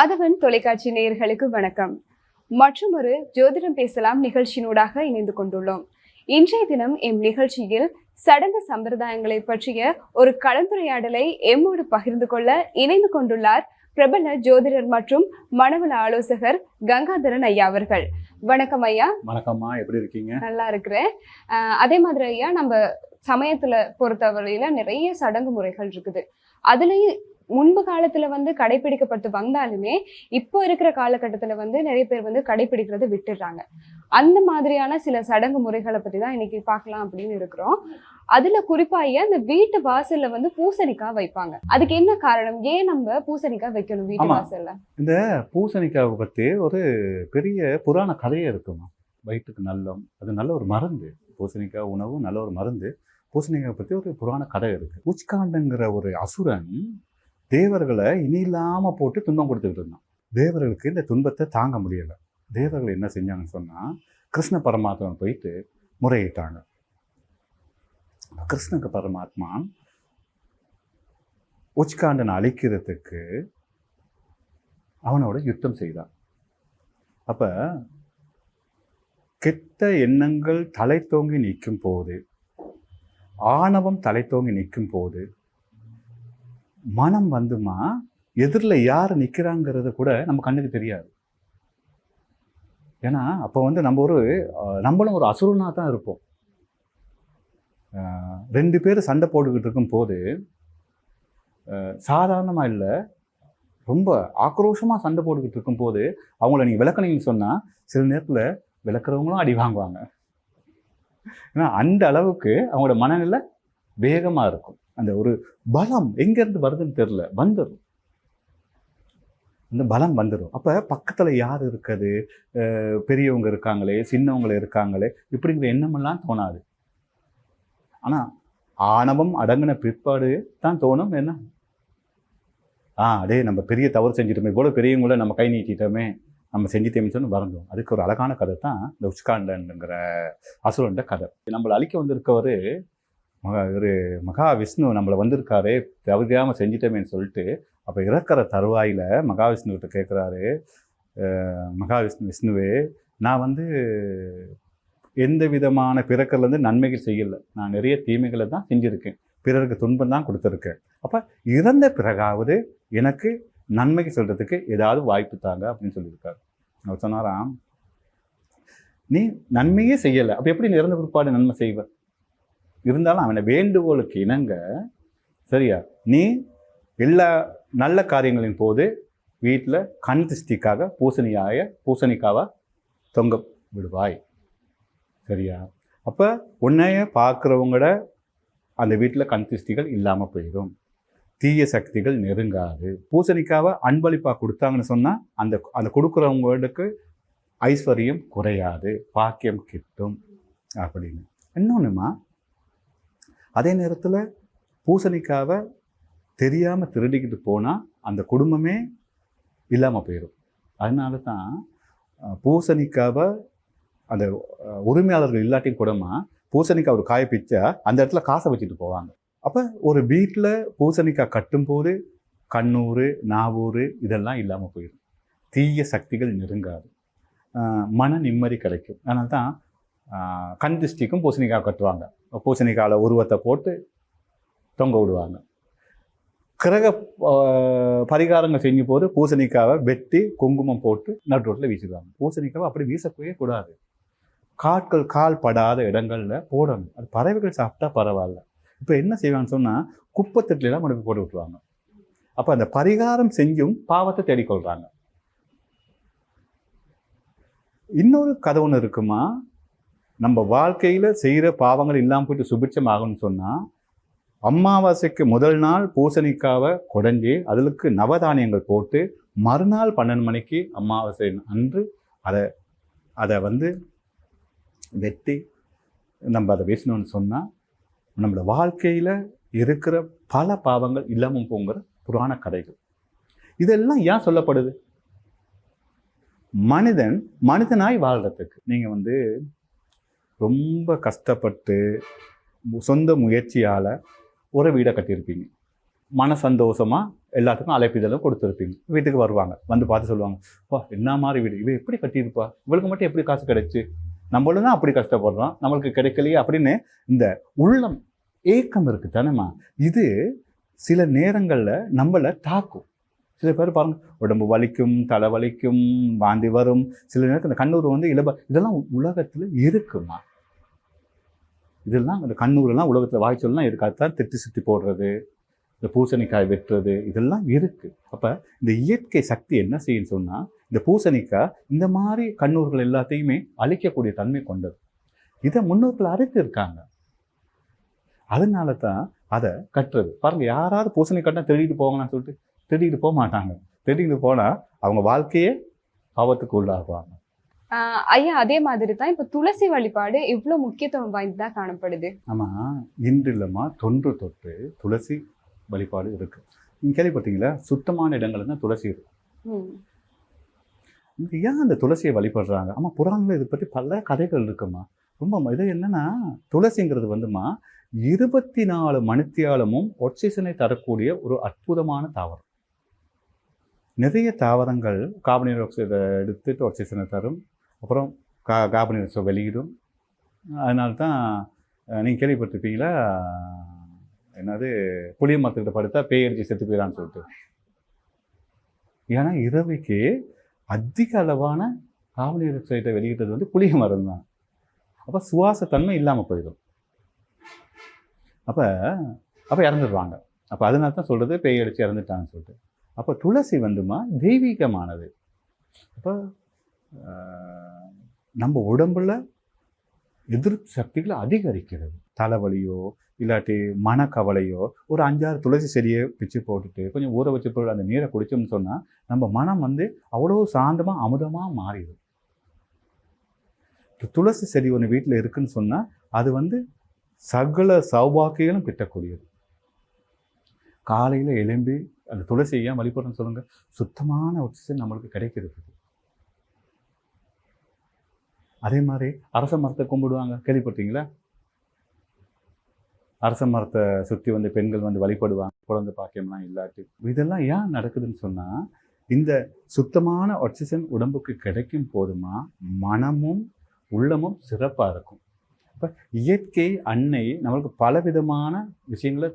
ஆதவன் தொலைக்காட்சி நேயர்களுக்கு வணக்கம். மற்றும் ஒரு ஜோதிடம் பேசலாம் நிகழ்ச்சியினூடாக இணைந்து கொண்டுள்ளோம். இன்றைய தினம் எம் நிகழ்ச்சியில் சடங்கு சம்பிரதாயங்களை பற்றிய ஒரு கலந்துரையாடலை எம்மோடு பகிர்ந்து கொள்ள இணைந்து கொண்டுள்ளார் பிரபல ஜோதிடர் மற்றும் மனவள ஆலோசகர் கங்காதரன் ஐயா அவர்கள். வணக்கம் ஐயா. வணக்கம்மா எப்படி இருக்கீங்க? நல்லா இருக்கிறேன். அதே மாதிரி ஐயா நம்ம சமயத்துல பொறுத்தவரையில நிறைய சடங்கு முறைகள் இருக்குது. அதுலயும் முன்பு காலத்துல வந்து கடைபிடிக்கப்பட்டு வந்தாலுமே இப்போ இருக்கிற காலகட்டத்துல வந்து நிறைய பேர் வந்து கடைபிடிக்கிறத விட்டுடுறாங்க. அந்த மாதிரியான சில சடங்கு முறைகளை பத்தி தான் இன்னைக்கு பார்க்கலாம் அப்படின்னு இருக்கிறோம். அதுல குறிப்பா ஐயா இந்த வீட்டு வாசல்ல வந்து பூசணிக்காய் வைப்பாங்க. அதுக்கு என்ன காரணம்? ஏன் நம்ம பூசணிக்காய் வைக்கணும் வீட்டு. வாசல்ல? இந்த பூசணிக்காவை பற்றி ஒரு பெரிய புராண கதையே இருக்குமா? வயிற்றுக்கு நல்லம் அது நல்ல ஒரு மருந்து. பூசணிக்காய் உணவு நல்ல ஒரு மருந்து. பூசணிக்காவை பற்றி ஒரு புராண கதை இருக்கு. உச்காண்டங்கிற ஒரு அசுரன் தேவர்களை இனி இல்லாமல் போட்டு துன்பம் கொடுத்துக்கிட்டு இருந்தான். தேவர்களுக்கு இந்த துன்பத்தை தாங்க முடியலை. தேவர்கள் என்ன செஞ்சாங்கன்னு சொன்னால் கிருஷ்ண பரமாத்மா போயிட்டு முறையிட்டாங்க. கிருஷ்ண பரமாத்மா உச்காண்டனை அழிக்கிறதுக்கு அவனோட யுத்தம் செய்தான் அப்போ கெட்ட எண்ணங்கள் தலை தோங்கி நிற்கும் போது ஆணவம் தலை தோங்கி நிற்கும் போது மனம் வந்துமா? எதிரில் யார் நிற்கிறாங்கிறத கூட நம்ம கண்ணுக்கு தெரியாது. ஏன்னா அப்போ வந்து நம்ம ஒரு நம்மளும் ஒரு அசுரனாக தான் இருப்போம். ரெண்டு பேர் சண்டை போட்டுக்கிட்டு இருக்கும் போது சாதாரணமாக இல்லை ரொம்ப ஆக்ரோஷமாக சண்டை போட்டுக்கிட்டு இருக்கும்போது அவங்கள நீங்கள் விளக்குனீங்கன்னு சொன்னால் சில நேரத்தில் விளக்குறவங்களும் அடி வாங்குவாங்க. ஏன்னா அந்த அளவுக்கு அவங்களோட மனநிலை வேகமாக இருக்கும். அந்த ஒரு பலம் எங்கேருந்து வருதுன்னு தெரில வந்துடும் அந்த பலம் வந்துடும் அப்போ பக்கத்தில் யார் இருக்குது? பெரியவங்க இருக்காங்களே சின்னவங்க இருக்காங்களே இப்படிங்கிற எண்ணமெல்லாம் தோணாது. ஆனால் ஆணவம் அடங்கின பிற்பாடு தான் தோணும் என்ன? ஆ அடே நம்ம பெரிய தவறு செஞ்சிட்டோமே இவ்வளோ பெரியவங்கள நம்ம கை நீட்டிட்டோமே நம்ம செஞ்சிட்டோம்னு சொல்லி வரணும் அதுக்கு ஒரு அழகான கதை தான் இந்த உச்காண்டன்ங்கிற அசுரண்ட கதை. நம்மளை அழிக்க வந்திருக்கவர் மகா இரு மகா விஷ்ணு நம்மளை வந்திருக்காரு தகுதியாமல் செஞ்சிட்டோமேன்னு சொல்லிட்டு அப்போ இறக்கிற தருவாயில் மகாவிஷ்ணுகிட்ட கேட்குறாரு மகாவிஷ்ணு விஷ்ணுவே நான் வந்து எந்த விதமான பிறக்கிறதுலேருந்து நன்மைகள் செய்யலை. நான் நிறைய தீமைகளை தான் செஞ்சுருக்கேன். பிறருக்கு துன்பம் தான் கொடுத்துருக்கேன். அப்போ இறந்த பிறகாவது எனக்கு நன்மைக்கு சொல்கிறதுக்கு ஏதாவது வாய்ப்பு தாங்க அப்படின்னு சொல்லியிருக்காரு. அவர் சொன்னாராம் நீ நன்மையே செய்யலை. அப்போ எப்படி நீ இறந்த பிற்பாடு நன்மை செய்வ? இருந்தாலும் அவனை வேண்டுகோளுக்கு இணங்க சரியா? நீ எல்லா நல்ல காரியங்களின் போது வீட்டில் கண் திருஷ்டிக்காக பூசணியாய பூசணிக்காவை தொங்க விடுவாய். சரியா? அப்போ உன்னைய பார்க்குறவங்கள அந்த வீட்டில் கண் திருஷ்டிகள் இல்லாமல் போயிடும். தீய சக்திகள் நெருங்காது. பூசணிக்காவை அன்பளிப்பாக கொடுத்தாங்கன்னு சொன்னால் அந்த அந்த கொடுக்குறவங்களுக்கு ஐஸ்வர்யம் குறையாது பாக்கியம் கிட்டும் அப்படின்னு. இன்னொன்றுமா அதே நேரத்தில் பூசணிக்காவை தெரியாமல் திருடிக்கிட்டு போனால் அந்த குடும்பமே இல்லாமல் போயிடும் அதனால தான் பூசணிக்காவை அந்த உரிமையாளர்கள் இல்லாட்டியும் கூடமா பூசணிக்காய் ஒரு காய பிச்சா அந்த இடத்துல காசை வச்சுட்டு போவாங்க. அப்போ ஒரு வீட்டில் பூசணிக்காய் கட்டும்போது கண்ணூர் நாவூர் இதெல்லாம் இல்லாமல் போயிடும் தீய சக்திகள் நெருங்காது. மன நிம்மதி கிடைக்கும். அதனால தான் கண் திருஷ்டிக்கும் பூசணிக்காய் கட்டுவாங்க. பூசணிக்காயில் உருவத்தை போட்டு தொங்க விடுவாங்க. கிரக பரிகாரங்கள் செஞ்சும் போது பூசணிக்காவை வெட்டி குங்குமம் போட்டு நடு ரோட்டில் வீசிடுவாங்க. பூசணிக்காவை அப்படி வீசக்கூடவே கூடாது. காட்கள் கால் படாத இடங்களில் போடணும். அது பறவைகள் சாப்பிட்டா பரவாயில்ல. இப்போ என்ன செய்வாங்கன்னு சொன்னால் குப்பத்தட்டிலாம் கொண்டு போட்டு விட்டுருவாங்க. அப்போ அந்த பரிகாரம் செஞ்சும் பாவத்தை தேடிக்கொள்கிறாங்க இன்னொரு கதை ஒன்று இருக்குமா? நம்ம வாழ்க்கையில் செய்கிற பாவங்கள் இல்லாமல் போயிட்டு சுபிட்சமாகும்னு சொன்னால் அமாவாசைக்கு முதல் நாள் பூசணிக்காவை குடஞ்சி அதுக்கு நவதானியங்கள் போட்டு மறுநாள் பன்னெண்டு மணிக்கு அமாவாசை அன்று அதை அதை வந்து வெட்டி நம்ம அதை வீசணும்னு சொன்னால் நம்மளோட வாழ்க்கையில் இருக்கிற பல பாவங்கள் இல்லாமல் போங்கிற புராண கதைகள். இதெல்லாம் ஏன் சொல்லப்படுது? மனிதன் மனிதனாய் வாழ்கிறதுக்கு நீங்கள் வந்து ரொம்ப கஷ்டப்பட்டு சொந்த முயற்சியால் ஒரு வீடை கட்டியிருப்பீங்க. மன சந்தோஷமாக எல்லாத்துக்கும் அழைப்பிதழும் கொடுத்துருப்பீங்க. வீட்டுக்கு வருவாங்க. வந்து பார்த்து சொல்லுவாங்க வா என்ன மாதிரி வீடு? இவ எப்படி கட்டியிருப்பா? இவளுக்கு மட்டும் எப்படி காசு கிடைச்சி? நம்மளும் தான் அப்படி கஷ்டப்படுறோம். நம்மளுக்கு கிடைக்கலையே அப்படின்னு இந்த உள்ளம் ஏக்கம் இருக்குது தானேம்மா. இது சில நேரங்களில் நம்மளை தாக்கும். சில பேர் பாருங்க உடம்பு வலிக்கும் தலை வலிக்கும் வாந்தி வரும். சில நேரத்தில் இந்த கண்ணூர் வந்து இலப இதெல்லாம் உலகத்தில் இருக்குமா? இதெல்லாம் இந்த கண்ணூர்லாம் உலகத்தில் வாய்ச்சல்லாம் இருக்கு அதுதான் திட்டு சித்தி போடுறது இந்த பூசணிக்காய் வெட்டுறது இதெல்லாம் இருக்குது அப்போ இந்த இயற்கை சக்தி என்ன செய்யுன்னு சொன்னால் இந்த பூசணிக்காய் இந்த மாதிரி கண்ணூர்கள் எல்லாத்தையுமே அழிக்கக்கூடிய தன்மை கொண்டது. இதை முன்னோர்கள் அறித்து இருக்காங்க அதனால தான் அதை கட்டுறது. பாருங்கள் யாராவது பூசணி கட்டினா தேடிட்டு போவாங்கன்னு சொல்லிட்டு தேடிட்டு போக மாட்டாங்க தேடிட்டு போனால் அவங்க வாழ்க்கையே பாவத்துக்கு உள்ளாகுவாங்க. ஐயா அதே மாதிரி தான் இப்ப துளசி வழிபாடு எவ்வளவு முக்கியத்துவம் வாய்ந்ததா காணப்படுது? ஆமாம் இன்று இல்லைம்மா தொன்று தொட்டு துளசி வழிபாடு இருக்கு. நீங்கள் கேள்விப்பட்டீங்களா? சுத்தமான இடங்கள்ல தான் துளசி இருக்கு. ம். இங்க ஏன் அந்த துளசியை வழிபடுறாங்க? ஆமாம் புராணங்கள் இதை பற்றி பல கதைகள் இருக்குமா? ரொம்ப இது என்னன்னா துளசிங்கிறது வந்துமா இருபத்தி நாலு மணித்தியாலமும் ஒட்சிசனை தரக்கூடிய ஒரு அற்புதமான தாவரம். நிறைய தாவரங்கள் கார்பன் டை ஆக்சைடை எடுத்துட்டு ஒட்சிசனை தரும். அப்புறம் கா காபனி டை வெளியிடும் அதனால தான் நீங்கள் கேள்விப்பட்டிருப்பீங்களா? என்னது புளிய மரத்துக்கிட்ட படுத்தா பேயடிச்சு செத்து போயிடான்னு சொல்லிட்டு. ஏன்னா இரவைக்கு அதிக அளவான கார்பன் டை ஆக்சைடை வெளியிட்டது வந்து புளிய மரம் தான் அப்போ சுவாசத்தன்மை இல்லாமல் போயிடும். அப்போ அப்போ இறந்துடுவாங்க. அப்போ அதனால தான் சொல்கிறது பேய் இறந்துட்டாங்கன்னு சொல்லிட்டு. அப்போ துளசி வந்துமா தெய்வீகமானது. அப்போ நம்ம உடம்புல எதிர்ப்பு சக்திகளை அதிகரிக்கிறது. தலைவலியோ இல்லாட்டி மனக்கவலையோ ஒரு அஞ்சாறு துளசி செடியை பிச்சு போட்டுட்டு கொஞ்சம் ஊற வச்சு போட்டு அந்த நீரை குடிச்சோம்னு சொன்னால் நம்ம மனம் வந்து அவ்வளோ சாந்தமாக அமுதமாக மாறிடும். துளசி செடி ஒன்று வீட்டில் இருக்குன்னு சொன்னால் அது வந்து சகல சௌபாக்கியங்களும் கிட்டக்கூடியது. காலையில் எழும்பி அந்த துளசியை ஏன் வழிபடுறேன்னு சொல்லுங்கள் சுத்தமான ஆக்சிஜன் நம்மளுக்கு கிடைக்கிறது அதே மாதிரி அரச மரத்தை கும்பிடுவாங்க. கேள்விப்பட்டீங்களா அரச மரத்தை சுற்றி வந்து பெண்கள் வந்து வழிபடுவாங்க. குழந்தை பாக்கியம்லாம் இல்லாட்டி. இதெல்லாம் ஏன் நடக்குதுன்னு சொன்னால் இந்த சுத்தமான ஆக்சிஜன் உடம்புக்கு கிடைக்கும் போதுமா மனமும் உள்ளமும் சிறப்பாக இருக்கும். இப்போ இயற்கை அன்னை நம்மளுக்கு பல விதமான விஷயங்களை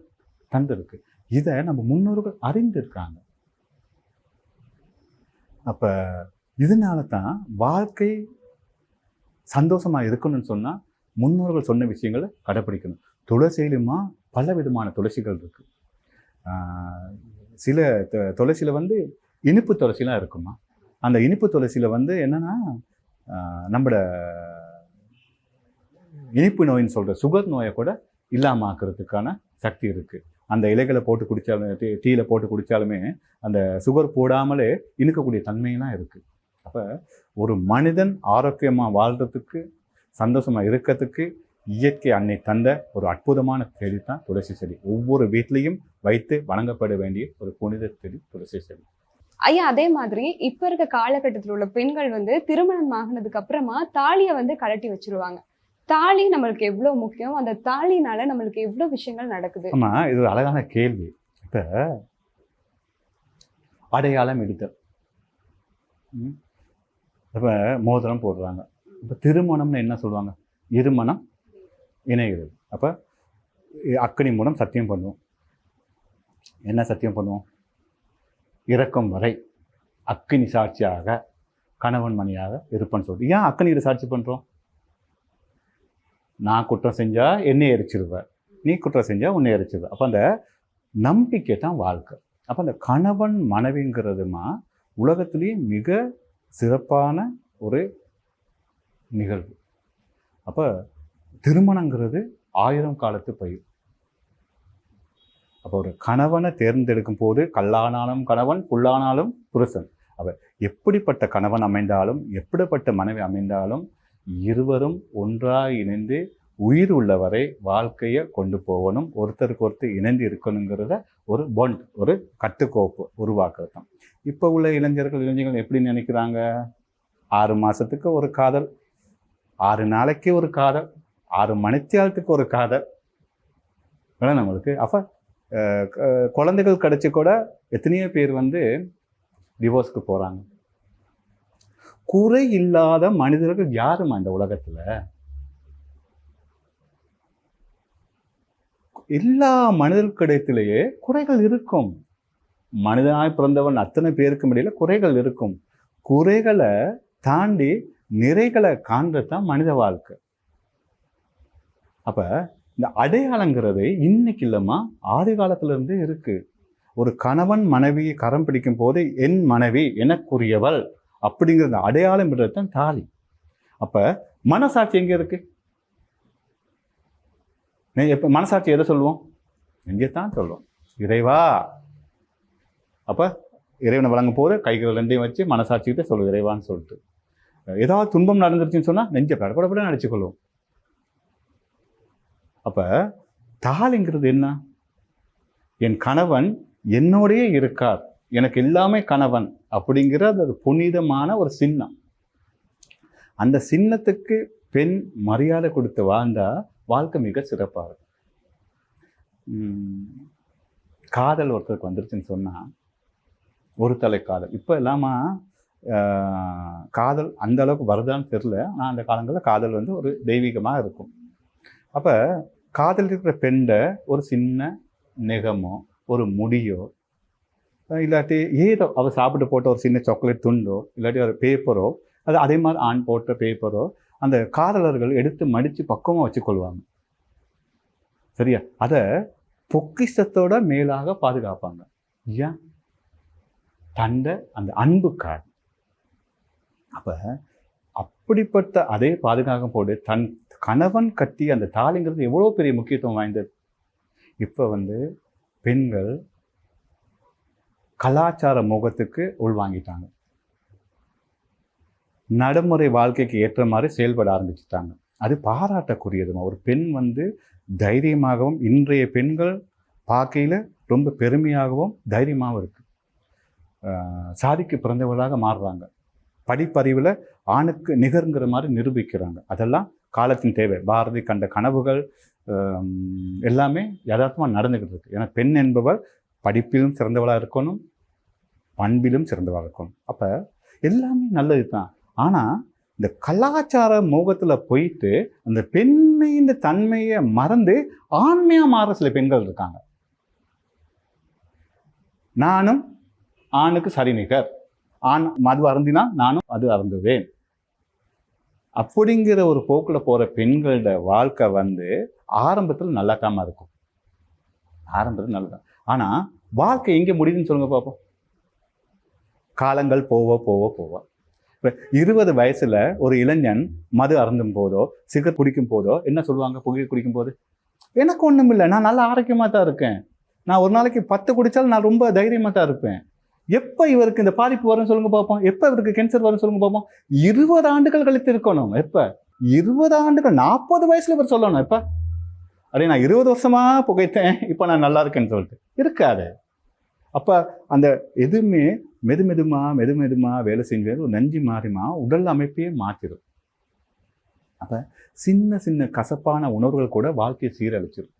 தந்திருக்கு. இதை நம்ம முன்னோர்கள் அறிந்திருக்காங்க. அப்போ இதனால தான் வாழ்க்கை சந்தோஷமாக இருக்கணும்னு சொன்னால் முன்னோர்கள் சொன்ன விஷயங்களை கடைப்பிடிக்கணும். துளசியிலுமா பல விதமான துளசிகள் இருக்குது சில துளசியில் வந்து இனிப்பு துளசிலாம் இருக்குமா? அந்த இனிப்பு துளசியில் வந்து என்னென்னா நம்மள நம்மளோட இனிப்பு நோயின்னு சொல்கிற சுகர் நோயை கூட இல்லாமல் ஆக்குறதுக்கான சக்தி இருக்குது அந்த இலைகளை போட்டு குடித்தாலும் டீ டீயில் போட்டு குடித்தாலுமே அந்த சுகர் போடாமலே இனிக்கக்கூடிய தன்மையெல்லாம் இருக்குது அப்ப ஒரு மனிதன் ஆரோக்கியமா வாழ்றதுக்கு சந்தோஷமா இருக்கிறதுக்கு இயற்கை அன்னை தந்த ஒரு அற்புதமான செடி தான் துளசி செடி. ஒவ்வொரு வீட்லேயும் வைத்து வணங்கப்பட வேண்டிய ஒரு புனித செடி துளசி செடி. ஐயா அதே மாதிரி இப்ப இருக்க காலகட்டத்தில் உள்ள பெண்கள் வந்து திருமணம் ஆகினதுக்கு அப்புறமா தாலியை வந்து கழட்டி வச்சிருவாங்க. தாலி நம்மளுக்கு எவ்வளவு முக்கியம்? அந்த தாலினால நம்மளுக்கு எவ்வளவு விஷயங்கள் நடக்குது? ஆமா இது ஒரு அழகான கேள்வி. இப்ப அடையாளம் எடுத்தல். இப்போ மோதிரம் போடுறாங்க. இப்போ திருமணம்னு என்ன சொல்லுவாங்க? இருமணம் இணைகிறது. அப்போ அக்கனி மூலம் சத்தியம் பண்ணுவோம். என்ன சத்தியம் பண்ணுவோம்? இறக்கும் வரை அக்கினி சாட்சியாக கணவன் மணியாக இருப்பேன்னு சொல்லிட்டு. ஏன் அக்கனியில் சாட்சி பண்ணுறோம் நான் குற்றம் செஞ்சால் என்னை எரிச்சிருவேன் நீ குற்றம் செஞ்சால் உன்னை எரிச்சிருவேன் அப்போ அந்த நம்பிக்கை தான் வாழ்க்கை. அப்போ அந்த கணவன் மனைவிங்கிறதுமா உலகத்திலேயே மிக சிறப்பான ஒரு நிகழ்வு. அப்போ திருமணங்கிறது ஆயிரம் காலத்து பயிர். அப்போ ஒரு கணவனை தேர்ந்தெடுக்கும் போது கல்லானாலும் கணவன் புல்லானாலும் புருஷன். அவர் எப்படிப்பட்ட கணவன் அமைந்தாலும் எப்படிப்பட்ட மனைவி அமைந்தாலும் இருவரும் ஒன்றாக இணைந்து உயிர் உள்ளவரை வாழ்க்கையை கொண்டு போகணும். ஒருத்தருக்கு ஒருத்தர் இணைந்து இருக்கணுங்கிறத ஒரு பொண்ட் ஒரு கட்டுக்கோப்பு உருவாக்குறது தான். இப்போ உள்ள இளைஞர்கள் இளைஞர்கள் எப்படி நினைக்கிறாங்க? ஆறு மாதத்துக்கு ஒரு காதல் ஆறு நாளைக்கு ஒரு காதல் ஆறு மணித்தியாலத்துக்கு ஒரு காதல். வேணா நம்மளுக்கு அப்போ குழந்தைகள் கிடச்சி கூட எத்தனையோ பேர் வந்து டிவோர்ஸ்க்கு போகிறாங்க குறை இல்லாத மனிதர்கள் யாருமா இந்த உலகத்தில்? எல்லா மனிதர்களிடத்திலேயே குறைகள் இருக்கும். மனிதனாய் பிறந்தவன் அத்தனை பேருக்கும் இடையில குறைகள் இருக்கும். குறைகளை தாண்டி நிறைகளை காண்றது தான் மனித வாழ்க்கை. அப்போ இந்த அடையாளங்கிறது இன்னைக்கு இல்லைம்மா ஆதி காலத்துல இருக்குது ஒரு கணவன் மனைவியை கரம் பிடிக்கும் போது என் மனைவி எனக்குரியவள் அப்படிங்கிற அந்த அடையாளம் தான் தாலி. அப்போ மனசாட்சி எங்கே இருக்குது எப்போ மனசாட்சி எதை சொல்லுவோம்? எங்கே தான் சொல்லுவோம். இறைவா. அப்போ இறைவனை வழங்க போது கைகள் ரெண்டையும் வச்சு மனசாட்சிக்கிட்ட சொல்லுவோம் இறைவான்னு சொல்லிட்டு. ஏதாவது துன்பம் நடந்துருச்சுன்னு சொன்னால் நெஞ்ச படப்படப்பட நடிச்சுக்கொள்வோம் அப்போ தாலிங்கிறது என்ன? என் கணவன் என்னோடையே இருக்கார். எனக்கு எல்லாமே கணவன் அப்படிங்கிற அது ஒரு புனிதமான ஒரு சின்னம். அந்த சின்னத்துக்கு பெண் மரியாதை கொடுத்து வாழ்ந்தால் வாழ்க்கை மிக சிறப்பாக இருக்கும். காதல் ஒருத்தருக்கு வந்துருச்சுன்னு சொன்னா ஒரு தலை காதல். இப்போ இல்லாம ஆஹ், காதல் அந்த அளவுக்கு வருதான்னு தெரில ஆனால் அந்த காலங்களில் காதல் வந்து ஒரு தெய்வீகமாக இருக்கும். அப்போ காதல் இருக்கிற பெண்டை ஒரு சின்ன நெகமோ ஒரு முடியோ இல்லாட்டி ஏதோ அவள் சாப்பிட்டு போட்ட ஒரு சின்ன சாக்லேட் துண்டோ இல்லாட்டி ஒரு பேப்பரோ அது அதே மாதிரி ஆண் போட்ட பேப்பரோ அந்த காதலர்கள் எடுத்து மடித்து பக்குவமாக வச்சுக்கொள்வாங்க. சரியா? அதை பொக்கிஷத்தோட மேலாக பாதுகாப்பாங்க. ஏன்? தண்டை அந்த அன்புக்கார் அப்போ அப்படிப்பட்ட அதே பாதுகாக்கும் போது தன் கணவன் கட்டி அந்த தாலிங்கிறது எவ்வளோ பெரிய முக்கியத்துவம் வாய்ந்தது? இப்போ வந்து பெண்கள் கலாச்சார முகத்துக்கு உள்வாங்கிட்டாங்க. நடைமுறை வாழ்க்கைக்கு ஏற்ற மாதிரி செயல்பட ஆரம்பிச்சுட்டாங்க. அது பாராட்டக்கூடியதுமா ஒரு பெண் வந்து தைரியமாகவும் இன்றைய பெண்கள் பார்க்கையில் ரொம்ப பெருமையாகவும் தைரியமாகவும் இருக்குது சாதிக்கு பிறந்தவர்களாக மாறுறாங்க. படிப்பறிவில் ஆணுக்கு நிகருங்கிற மாதிரி நிரூபிக்கிறாங்க. அதெல்லாம் காலத்தின் தேவை. பாரதி கண்ட கனவுகள் எல்லாமே யதார்த்தமாக நடந்துக்கிட்டு இருக்கு. ஏன்னா பெண் என்பவர் படிப்பிலும் சிறந்தவளாக இருக்கணும் பண்பிலும் சிறந்தவளாக இருக்கணும். அப்போ எல்லாமே நல்லது தான் ஆனால் இந்த கலாச்சார மோகத்தில் போயிட்டு அந்த பெண்மையின் தன்மையை மறந்து ஆண்மையாக மாற சில பெண்கள் இருக்காங்க. நானும் ஆணுக்கு சரிநிகர். ஆண் மது அருந்தினா நானும் அது அருந்துவேன். அப்படிங்கிற ஒரு போக்கில் போகிற பெண்களோட வாழ்க்கை வந்து ஆரம்பத்தில் நல்லாக்காம இருக்கும். ஆரம்பத்தில் நல்லதா ஆனால் வாழ்க்கை எங்கே முடியுதுன்னு சொல்லுங்கள் பார்ப்போம் காலங்கள் போவோ போவோ போவோம் இப்போ இருபது வயசுல ஒரு இளைஞன் மது அருந்தும் போதோ சிகரெட் குடிக்கும் போதோ என்ன சொல்லுவாங்க? புகை குடிக்கும் போது எனக்கு ஒன்றும் இல்லை. நான் நல்லா ஆரோக்கியமாக தான் இருக்கேன். நான் ஒரு நாளைக்கு பத்து குடித்தாலும் நான் ரொம்ப தைரியமாக தான் இருப்பேன். எப்போ இவருக்கு இந்த பாதிப்பு வரும்னு சொல்லுங்க பார்ப்போம் எப்போ இவருக்கு கேன்சர் வரும்னு சொல்லுங்க பார்ப்போம் இருபது ஆண்டுகள் கழித்து இருக்கணும். எப்போ? இருபது ஆண்டுகள் நாற்பது வயசுல இவர் சொல்லணும். எப்போ? அப்படியே நான் இருபது வருஷமாக புகைத்தேன். இப்போ நான் நல்லா இருக்கேன்னு சொல்லிட்டு. இருக்காது. அப்போ அந்த எதுவுமே மெது மெதுமா மெது மெதுமா வேலை செஞ்சது ஒரு நஞ்சு மாறிமா உடல் அமைப்பையே மாற்றிடும் அப்போ சின்ன சின்ன கசப்பான உணர்வுகள் கூட வாழ்க்கையை சீரழிச்சிடும்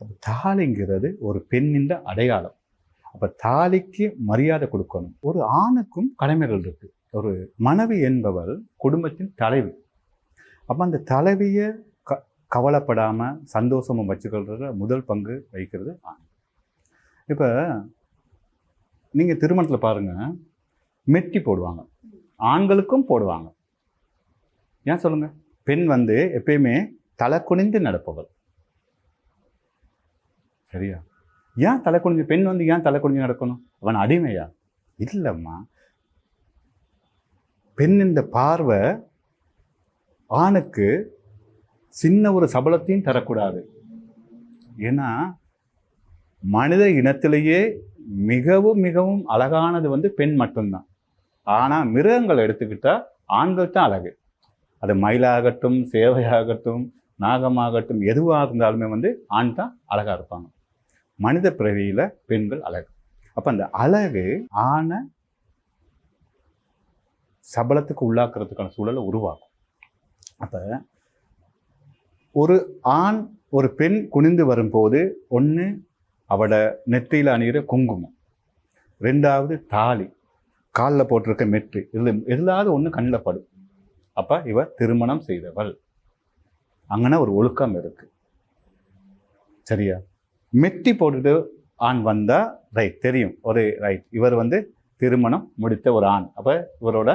அப்போ தாலிங்கிறது ஒரு பெண்ணின் அடையாளம். அப்போ தாலிக்கு மரியாதை கொடுக்கணும். ஒரு ஆணுக்கும் கடமைகள் இருக்குது ஒரு மனைவி என்பவள் குடும்பத்தின் தலைவி. அப்போ அந்த தலைவியை க கவலைப்படாமல் சந்தோஷமாக வச்சுக்கொள்கிற முதல் பங்கு வகிக்கிறது ஆண். இப்போ நீங்கள் திருமணத்தில் பாருங்கள் மெட்டி போடுவாங்க. ஆண்களுக்கும் போடுவாங்க. ஏன் சொல்லுங்கள் பெண் வந்து எப்பயுமே தலை குனிந்து நடப்பவள். சரியா? ஏன் தலை குனிஞ்சு பெண் வந்து ஏன் தலை குனிஞ்சு நடக்கணும்? அவன் அடிமையா? இல்லைம்மா. பெண் இந்த பார்வை ஆணுக்கு சின்ன ஒரு சபலத்தையும் தரக்கூடாது. ஏன்னா மனித இனத்திலேயே மிகவும் மிகவும் அழகானது வந்து பெண் மட்டும்தான். ஆனால் மிருகங்களை எடுத்துக்கிட்டால் ஆண்கள் தான் அழகு. அது மயிலாகட்டும் சேவையாகட்டும் நாகமாகட்டும் எதுவாக இருந்தாலுமே வந்து ஆண் தான் அழகாக இருப்பாங்க. மனித பிறவியில் பெண்கள் அழகு. அப்போ அந்த அழகு ஆணை சபலத்துக்கு உள்ளாக்குறதுக்கான சூழலை உருவாக்கும். அப்போ ஒரு ஆண் ஒரு பெண் குனிந்து வரும்போது ஒன்று அவட நெத்தியில் அணிகிற குங்குமம். ரெண்டாவது தாலி. காலில் போட்டிருக்க மெட்டு. இது எதிலாவது ஒன்று கண்ணில் படும். அப்போ இவ திருமணம் செய்தவள். அங்கன ஒரு ஒழுக்கம் இருக்குது சரியா? மெட்டி போட்டுட்டு ஆண் வந்தால் ரைட் தெரியும். ஒரு ரைட் இவர் வந்து திருமணம் முடித்த ஒரு ஆண். அப்போ இவரோட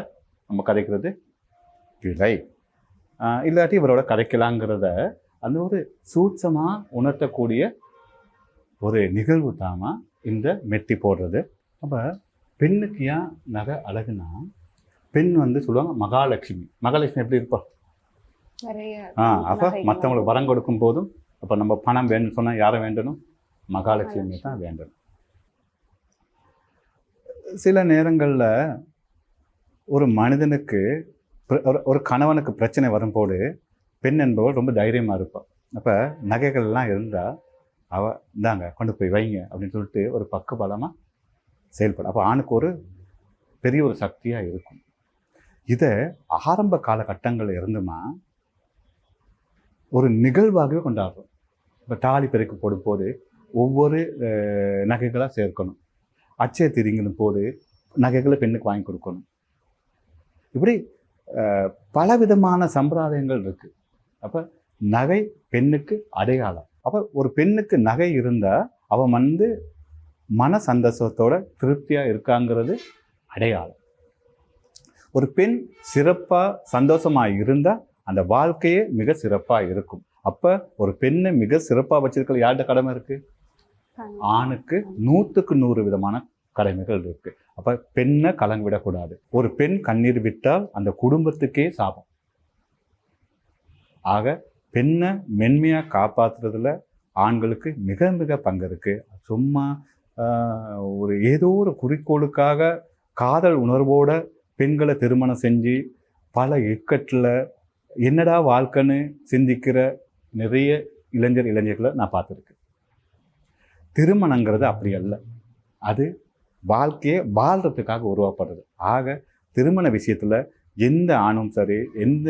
நம்ம கதைக்கிறது இல்லை இல்லாட்டி இவரோட கதைக்கலாங்கிறத அந்த ஒரு சூட்சமாக உணர்த்தக்கூடிய ஒரு நிகழ்வு தாமா இந்த மெட்டி போடுறது. அப்போ பெண்ணுக்கு ஏன் நகை அழகுனா பெண் வந்து சொல்லுவாங்க மகாலட்சுமி. மகாலட்சுமி எப்படி இருப்பா? ஆ அப்போ. மற்றவங்களுக்கு வரம் கொடுக்கும் போதும் அப்போ நம்ம பணம் வேணும்னு சொன்னால் யாரை வேண்டணும்? மகாலட்சுமி. தான் வேண்டணும். சில நேரங்களில் ஒரு மனிதனுக்கு ஒரு கணவனுக்கு பிரச்சனை வரும்போது பெண் என்பவள் ரொம்ப தைரியமாக இருப்பாள் அப்போ நகைகள்லாம் இருந்தால் அவ இந்தாங்க கொண்டு போய் வைங்க அப்படின்னு சொல்லிட்டு ஒரு பக்கபலமாக செயல்படும் அப்போ ஆணுக்கு ஒரு பெரிய ஒரு சக்தியாக இருக்கும். இதை ஆரம்ப காலகட்டங்களில் இருந்துமா ஒரு நிகழ்வாகவே கொண்டாடுறோம். இப்போ தாலி பெருக்கு போடும் போது ஒவ்வொரு நகைகளாக சேர்க்கணும். அச்சய திரிங்கிடும் போது நகைகளை பெண்ணுக்கு வாங்கி கொடுக்கணும். இப்படி பலவிதமான சம்பிரதாயங்கள் இருக்குது அப்போ நகை பெண்ணுக்கு அடையாளம். அப்போ ஒரு பெண்ணுக்கு நகை இருந்தால் அவன் வந்து மன சந்தோஷத்தோட திருப்தியாக இருக்காங்கிறது அடையாளம். ஒரு பெண் சிறப்பாக சந்தோஷமாக இருந்தால் அந்த வாழ்க்கையே மிக சிறப்பாக இருக்கும். அப்போ ஒரு பெண்ணை மிக சிறப்பாக வச்சிருக்கிற யார்கிட்ட கடமை இருக்கு? ஆணுக்கு நூற்றுக்கு நூறு விதமான கடமைகள் இருக்கு. அப்ப பெண்ணை கலங்க விடக்கூடாது. ஒரு பெண் கண்ணீர் விட்டால் அந்த குடும்பத்துக்கே சாபம். ஆக பெண்ணை மென்மையாக காப்பாற்றுறதுல ஆண்களுக்கு மிக மிக பங்கு இருக்குது சும்மா ஒரு ஏதோ ஒரு குறிக்கோளுக்காக காதல் உணர்வோட பெண்களை திருமணம் செஞ்சு பல இக்கட்டில் என்னடா வாழ்க்கைன்னு சிந்திக்கிற நிறைய இளைஞர் இளைஞர்களை நான் பார்த்துருக்கேன். திருமணங்கிறது அப்படி அல்ல. அது வாழ்க்கையை வாழ்கிறதுக்காக உருவாக்கப்படுறது ஆக திருமண விஷயத்தில் எந்த ஆணும் சரி எந்த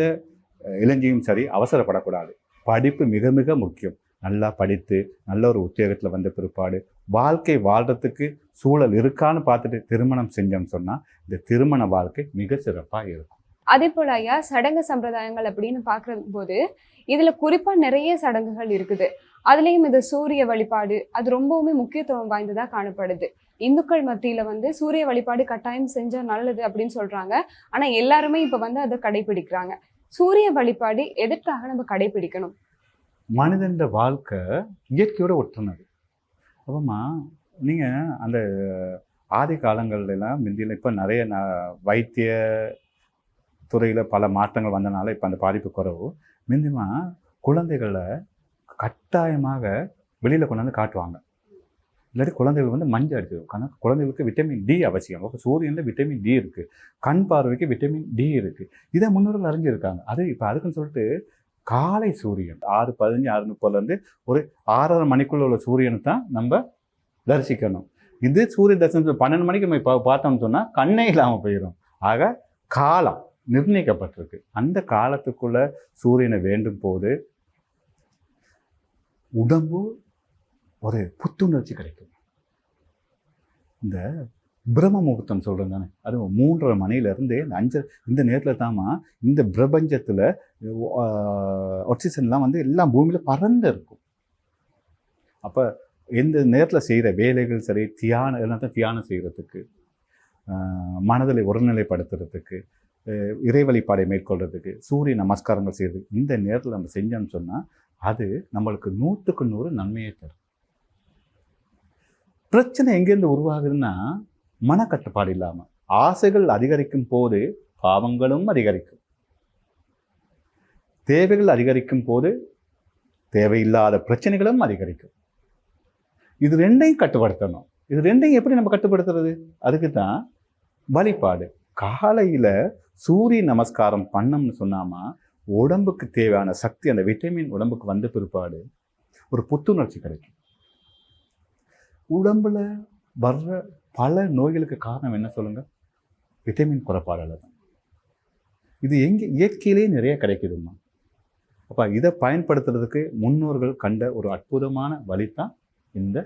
இளைஞியும் சரி அவசரப்படக்கூடாது. படிப்பு மிக மிக முக்கியம். நல்லா படித்து நல்ல ஒரு உத்தியோகத்தில் வந்த பிற்பாடு வாழ்க்கை வாழ்கிறதுக்கு சூழல் இருக்கான்னு பார்த்துட்டு திருமணம் செஞ்சோம்னு சொன்னால் இந்த திருமண வாழ்க்கை மிக சிறப்பாக இருக்கும். அதே போல ஐயா சடங்கு சம்பிரதாயங்கள் அப்படின்னு பார்க்கிற போது இதில் குறிப்பாக நிறைய சடங்குகள் இருக்குது. அதுலேயும் இந்த சூரிய வழிபாடு அது ரொம்பவுமே முக்கியத்துவம் வாய்ந்ததாக காணப்படுது. இந்துக்கள் மத்தியில் வந்து சூரிய வழிபாடு கட்டாயம் செஞ்சால் நல்லது அப்படின்னு சொல்கிறாங்க ஆனால் எல்லாருமே இப்போ வந்து அதை கடைபிடிக்கிறாங்க. சூரிய வழிபாடு எதற்காக நம்ம கடைபிடிக்கணும்? மனிதன் வாழ்க்கை இயற்கையோட ஒற்றுனது அப்பமா நீங்கள் அந்த ஆதி காலங்கள்லாம் எல்லாம் முந்தியில் இப்போ நிறைய ந வைத்திய துறையில் பல மாற்றங்கள் வந்தனால இப்போ அந்த பாதிப்பு குறவு. முந்திமா குழந்தைகளை கட்டாயமாக வெளியில் கொண்டாந்து காட்டுவாங்க. இல்லாட்டி குழந்தைகள் வந்து மஞ்சள் அடிச்சிடும் கணக்கு குழந்தைகளுக்கு விட்டமின் டி அவசியம். அப்போ சூரியனில் விட்டமின் டி இருக்குது கண் பார்வைக்கு விட்டமின் டி இருக்குது இதை முன்னோர்கள் அறிஞ்சிருக்காங்க. அது இப்போ அதுக்குன்னு சொல்லிட்டு காலை சூரியன் ஆறு பதினஞ்சு ஆறு முப்பதுலேருந்து ஒரு ஆறரை மணிக்குள்ள உள்ள சூரியனை தான் நம்ம தரிசிக்கணும். இது சூரிய தரிசனம் பன்னெண்டு மணிக்கு நம்ம இப்போ பார்த்தோம்னு சொன்னால் கண்ணே இல்லாமல் போயிடும் ஆக காலம் நிர்ணயிக்கப்பட்டிருக்கு. அந்த காலத்துக்குள்ள சூரியனை வேண்டும் போது உடம்பு ஒரு புத்துணர்ச்சி கிடைக்கும். இந்த பிரம்ம முகூர்த்தம் சொல்கிறேன் தானே. அது மூன்றரை மணிலேருந்து இந்த அஞ்சு இந்த நேரத்தில் தாமா இந்த பிரபஞ்சத்தில் ஆக்சிஜன்லாம் வந்து எல்லாம் பூமியில் பறந்து இருக்கும். அப்போ எந்த நேரத்தில் செய்கிற வேலைகள் சரி தியானம் எல்லாத்தையும் தியானம் செய்கிறதுக்கு மனதில் ஒருநிலைப்படுத்துறதுக்கு இறை வழிபாடை மேற்கொள்றதுக்கு சூரிய நமஸ்காரங்கள் செய்கிறது இந்த நேரத்தில் நம்ம செஞ்சோம்னு சொன்னால் அது நம்மளுக்கு நூற்றுக்கு நூறு நன்மையை தரும். பிரச்சனை எங்கேருந்து உருவாகுதுன்னா மனக்கட்டுப்பாடு இல்லாமல் ஆசைகள் அதிகரிக்கும் போது பாவங்களும் அதிகரிக்கும். தேவைகள் அதிகரிக்கும் போது தேவையில்லாத பிரச்சனைகளும் அதிகரிக்கும். இது ரெண்டையும் கட்டுப்படுத்தணும். இது ரெண்டையும் எப்படி நம்ம கட்டுப்படுத்துறது? அதுக்கு தான் வழிபாடு. காலையில் சூரிய நமஸ்காரம் பண்ணோம்னு சொன்னாமா உடம்புக்கு தேவையான சக்தி அந்த விட்டமின் உடம்புக்கு வந்த பிற்பாடு ஒரு புத்துணர்ச்சி கிடைக்கும். உடம்புல வர்ற பல நோய்களுக்கு காரணம் என்ன சொல்லுங்கள் விட்டமின் குறைபாடால் தான். இது எங்கே இயற்கையிலே நிறைய கிடைக்குதுமா அப்போ இதை பயன்படுத்துறதுக்கு முன்னோர்கள் கண்ட ஒரு அற்புதமான வழி தான் இந்த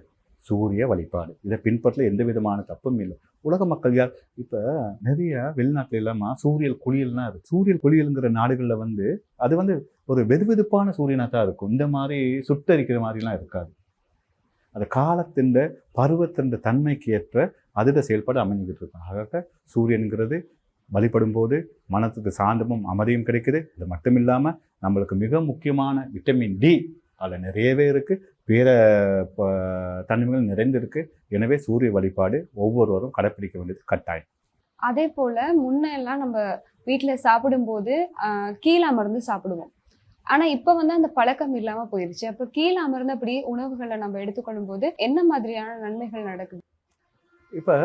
சூரிய வழிபாடு. இதை பின்பற்ற எந்த விதமான தப்பும் இல்லை. உலக மக்கள் யார்? இப்போ நிறைய வெளிநாட்டில் இல்லாமல் சூரியல் குளியல்னா இருக்குது சூரியல் குளியலுங்கிற நாடுகளில் வந்து அது வந்து ஒரு வெதுவெதுப்பான சூரியனாக தான் இருக்கும். இந்த மாதிரி சுட்டரிக்கிற மாதிரிலாம் இருக்காது. அந்த காலத்தின் பருவத்தின் தன்மைக்கு ஏற்ற அதிட செயல்பாடு அமைஞ்சிக்கிட்டு இருக்கும் ஆக சூரியனுங்கிறது வழிபடும் போது மனத்துக்கு சாந்தமும் அமைதியும் கிடைக்குது. இது மட்டும் இல்லாமல் நம்மளுக்கு மிக முக்கியமான விட்டமின் டி அதில் நிறையவே இருக்குது பிற தன்மைகள் நிறைந்திருக்கு. எனவே சூரிய வழிபாடு ஒவ்வொருவரும் கடைப்பிடிக்க வேண்டியது கட்டாயம். அதே போல் முன்னெல்லாம் நம்ம வீட்டில் சாப்பிடும்போது கீழே மருந்து சாப்பிடுவோம். ஆனா இப்ப வந்து அந்த பழக்கம் இல்லாம போயிருச்சு. அப்ப கீழே அமர்ந்தபடி உணவுகளை நம்ம எடுத்துக்கொள்ளும் போது என்ன மாதிரியான நன்மைகள் நடக்குது? இப்போ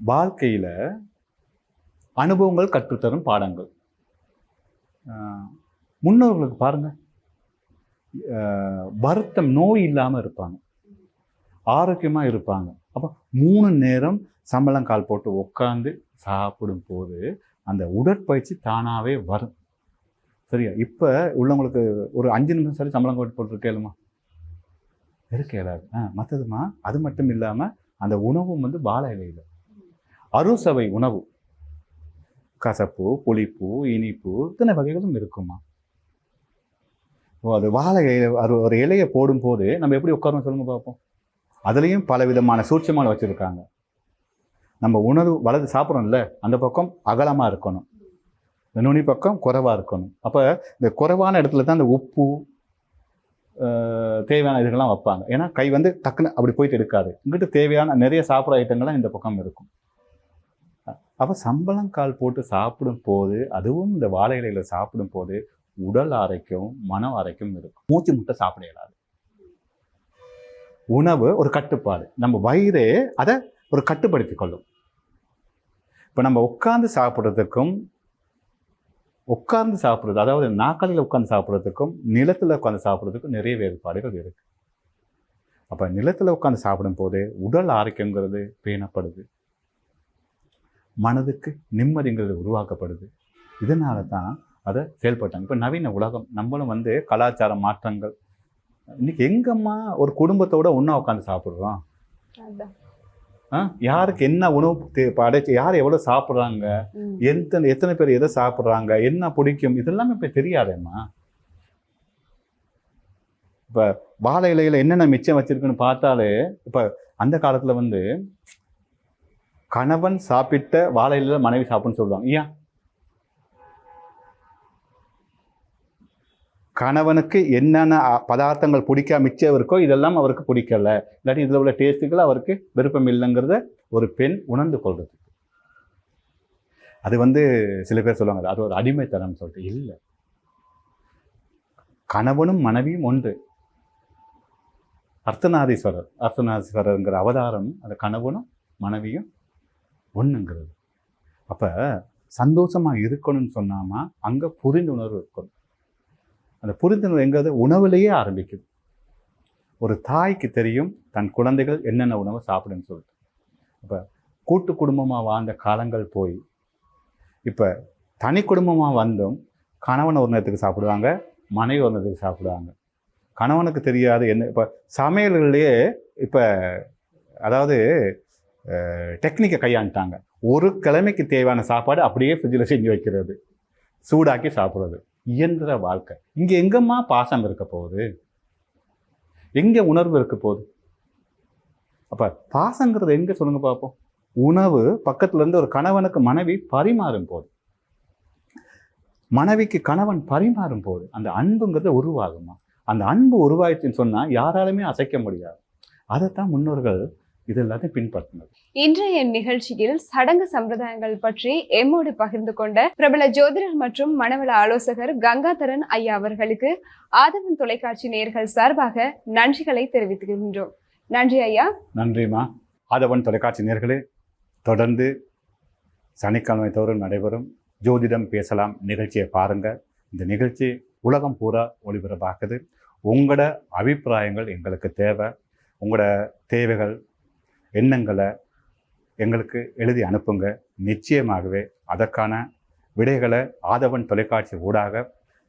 வாழ்க்கையில் அனுபவங்கள் கற்றுத்தரும் பாடங்கள். முன்னோர்களுக்கு பாருங்க. வருத்தம் நோய் இல்லாமல் இருப்பாங்க. ஆரோக்கியமாக இருப்பாங்க. அப்போ மூணு நேரம் சம்பளம் கால் போட்டு உட்காந்து சாப்பிடும் போது அந்த உடற்பயிற்சி தானாகவே வரும். சரியா? இப்போ உள்ளவங்களுக்கு ஒரு அஞ்சு நிமிஷம் சரி சம்பளம் போட்டு போட்டுருக்கேலுமா இருக்க ஆ மற்றதுமா அது மட்டும் இல்லாமல் அந்த உணவும் வந்து வாழை இலையில் அறுசவை உணவு. கசப்பு புளிப்பு இனிப்பு இத்தனை வகைகளும் இருக்குமா? ஓ அது வாழை இலை ஒரு ஒரு இலையை போடும்போது நம்ம எப்படி உட்காரணும் சொல்லுங்க பார்ப்போம் அதுலேயும் பல விதமான சூட்சமான வச்சுருக்காங்க. நம்ம உணவு வலது சாப்பிட்றோம்ல அந்த பக்கம் அகலமாக இருக்கணும். இந்த நுனி பக்கம் குறைவாக இருக்கணும். அப்போ இந்த குறைவான இடத்துல தான் இந்த உப்பு தேவையான இதுகள்லாம் வைப்பாங்க. ஏன்னா கை வந்து டக்குன்னு அப்படி போயிட்டு எடுக்காது. இங்கிட்டு தேவையான நிறைய சாப்பிட்ற ஐட்டங்கள்லாம் இந்த பக்கம் இருக்கும். அப்போ சம்பளம் கால் போட்டு சாப்பிடும் போது அதுவும் இந்த வாழை இலையில் சாப்பிடும் போது உடல் ஆரோக்கியம் மன ஆரோக்கியம் இருக்கும். மூச்சு முட்டை சாப்பிட இயலாது. உணவு ஒரு கட்டுப்பாடு. நம்ம வயிறே அதை ஒரு கட்டுப்படுத்தி கொள்ளும். இப்போ நம்ம உட்காந்து சாப்பிட்றதுக்கும் உட்கார்ந்து சாப்பிட்றது அதாவது நாக்காளியில் உட்காந்து சாப்பிட்றதுக்கும் நிலத்தில் உட்காந்து சாப்பிட்றதுக்கும் நிறைய வேறுபாடுகள் இருக்குது அப்போ நிலத்தில் உட்கார்ந்து சாப்பிடும்போது உடல் ஆரோக்கியங்கிறது பேணப்படுது. மனதுக்கு நிம்மதிங்கிறது உருவாக்கப்படுது. இதனால தான் அதை செயல்பட்டாங்க இப்போ நவீன உலகம் நம்மளும் வந்து கலாச்சார மாற்றங்கள். இன்றைக்கி எங்கம்மா ஒரு குடும்பத்தோட ஒன்றா உட்காந்து சாப்பிட்றோம்? யாருக்கு என்ன உணவு படைச்சு யார் எவ்வளோ சாப்பிட்றாங்க. எத்தனை எத்தனை பேர் எதை சாப்பிட்றாங்க? என்ன பிடிக்கும்? இதெல்லாம் இப்போ தெரியாதேம்மா. இப்போ வாழை இலையில என்னென்ன மிச்சம் வச்சிருக்குன்னு பார்த்தாலே இப்போ அந்த காலத்தில் வந்து கணவன் சாப்பிட்ட வாழை இலையில மனைவி சாப்பிடுன்னு சொல்லுவாங்க. ஏன்? கணவனுக்கு என்னென்ன பதார்த்தங்கள் பிடிக்கா மிச்சம் இருக்கோ இதெல்லாம் அவருக்கு பிடிக்கல. இல்லாட்டி இதில் உள்ள டேஸ்ட்டுகள் அவருக்கு விருப்பம் இல்லைங்கிறத ஒரு பெண் உணர்ந்து கொள்வது அது வந்து சில பேர் சொல்லுவாங்க அது ஒரு அடிமைத்தனம் சொல்லிட்டு. இல்லை. கணவனும் மனைவியும் ஒன்று. அர்த்தநாதீஸ்வரர் அர்த்தநாதீஸ்வரருங்கிற அவதாரம் அந்த கணவனும் மனைவியும் ஒன்றுங்கிறது அப்போ சந்தோஷமாக இருக்கணும்னு சொன்னாமா அங்கே புரிந்துணர்வு இருக்கணும். அந்த புரிந்துணர்வு எங்கிறது உணவுலேயே ஆரம்பிக்குது ஒரு தாய்க்கு தெரியும் தன் குழந்தைகள் என்னென்ன உணவை சாப்பிடுன்னு சொல்லிட்டு. இப்போ கூட்டு குடும்பமாக வாழ்ந்த காலங்கள் போய் இப்போ தனி குடும்பமாக வந்தும் கணவன் ஒரு நேரத்துக்கு சாப்பிடுவாங்க மனைவி ஒரு நேரத்துக்கு சாப்பிடுவாங்க. கணவனுக்கு தெரியாது என்ன இப்போ சமையல்கள்லேயே இப்போ அதாவது டெக்னிக்கை கையாண்டுட்டாங்க. ஒரு கிழமைக்கு தேவையான சாப்பாடு அப்படியே ஃப்ரிட்ஜில் செஞ்சு வைக்கிறது சூடாக்கி சாப்பிட்றது. இயந்திர வாழ்க்கை. இங்கே எங்கம்மா பாசம் இருக்க போகுது? எங்கே உணர்வு இருக்க போகுது? அப்போ பாசங்கிறது எங்கே சொல்லுங்க பார்ப்போம் உணவு பக்கத்துலேருந்து ஒரு கணவனுக்கு மனைவி பரிமாறும் போது. மனைவிக்கு கணவன் பரிமாறும் போது அந்த அன்புங்கிறது உருவாகுமா? அந்த அன்பு உருவாயிடுச்சுன்னு சொன்னால் யாராலுமே அசைக்க முடியாது. அதைத்தான் முன்னோர்கள் இது எல்லாத்தையும் பின்பற்றினது. இன்றைய நிகழ்ச்சியில் சடங்கு சம்பிரதாயங்கள் பற்றி எம்மோடு பகிர்ந்து கொண்ட பிரபல ஜோதிடர் மற்றும் மனவள ஆலோசகர் கங்காதரன் ஐயா அவர்களுக்கு ஆதவன் தொலைக்காட்சி நேயர்கள் சார்பாக நன்றிகளை தெரிவித்துகின்றோம். நன்றி ஐயா. நன்றிம்மா. ஆதவன் தொலைக்காட்சி நேர்களே தொடர்ந்து சனிக்கிழமை தோறும் நடைபெறும் ஜோதிடம் பேசலாம் நிகழ்ச்சியை பாருங்கள் இந்த நிகழ்ச்சி உலகம் பூரா ஒளிபரப்பாக்குது. உங்களோட அபிப்பிராயங்கள் எங்களுக்கு தேவை. உங்களோட தேவைகள் எண்ணங்களை எங்களுக்கு எழுதி அனுப்புங்க. நிச்சயமாகவே அதற்கான விடைகளை ஆதவன் தொலைக்காட்சி ஊடாக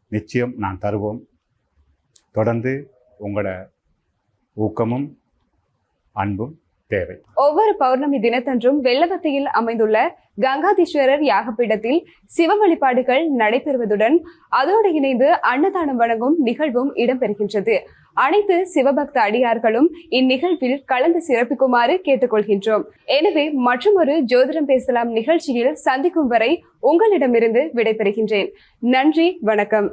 நிச்சயம் நான் தருவோம். தொடர்ந்து உங்களோட ஊக்கமும் அன்பும் தேவை. ஒவ்வொரு பௌர்ணமி தினத்தன்றும் வெள்ளவத்தையில் அமைந்துள்ள கங்காதீஸ்வரர் யாகப்பீடத்தில் சிவ வழிபாடுகள் நடைபெறுவதுடன் அதோடு இணைந்து அன்னதானம் வழங்கும் நிகழ்வும் இடம்பெறுகின்றது. அனைத்து சிவபக்த அடியார்களும் இந்நிகழ்வில் கலந்து சிறப்பிக்குமாறு கேட்டுக்கொள்கின்றோம். எனவே மற்றொரு ஜோதிடம் பேசலாம் நிகழ்ச்சியில் சந்திக்கும் வரை உங்களிடமிருந்து விடைபெறுகின்றேன். நன்றி வணக்கம்.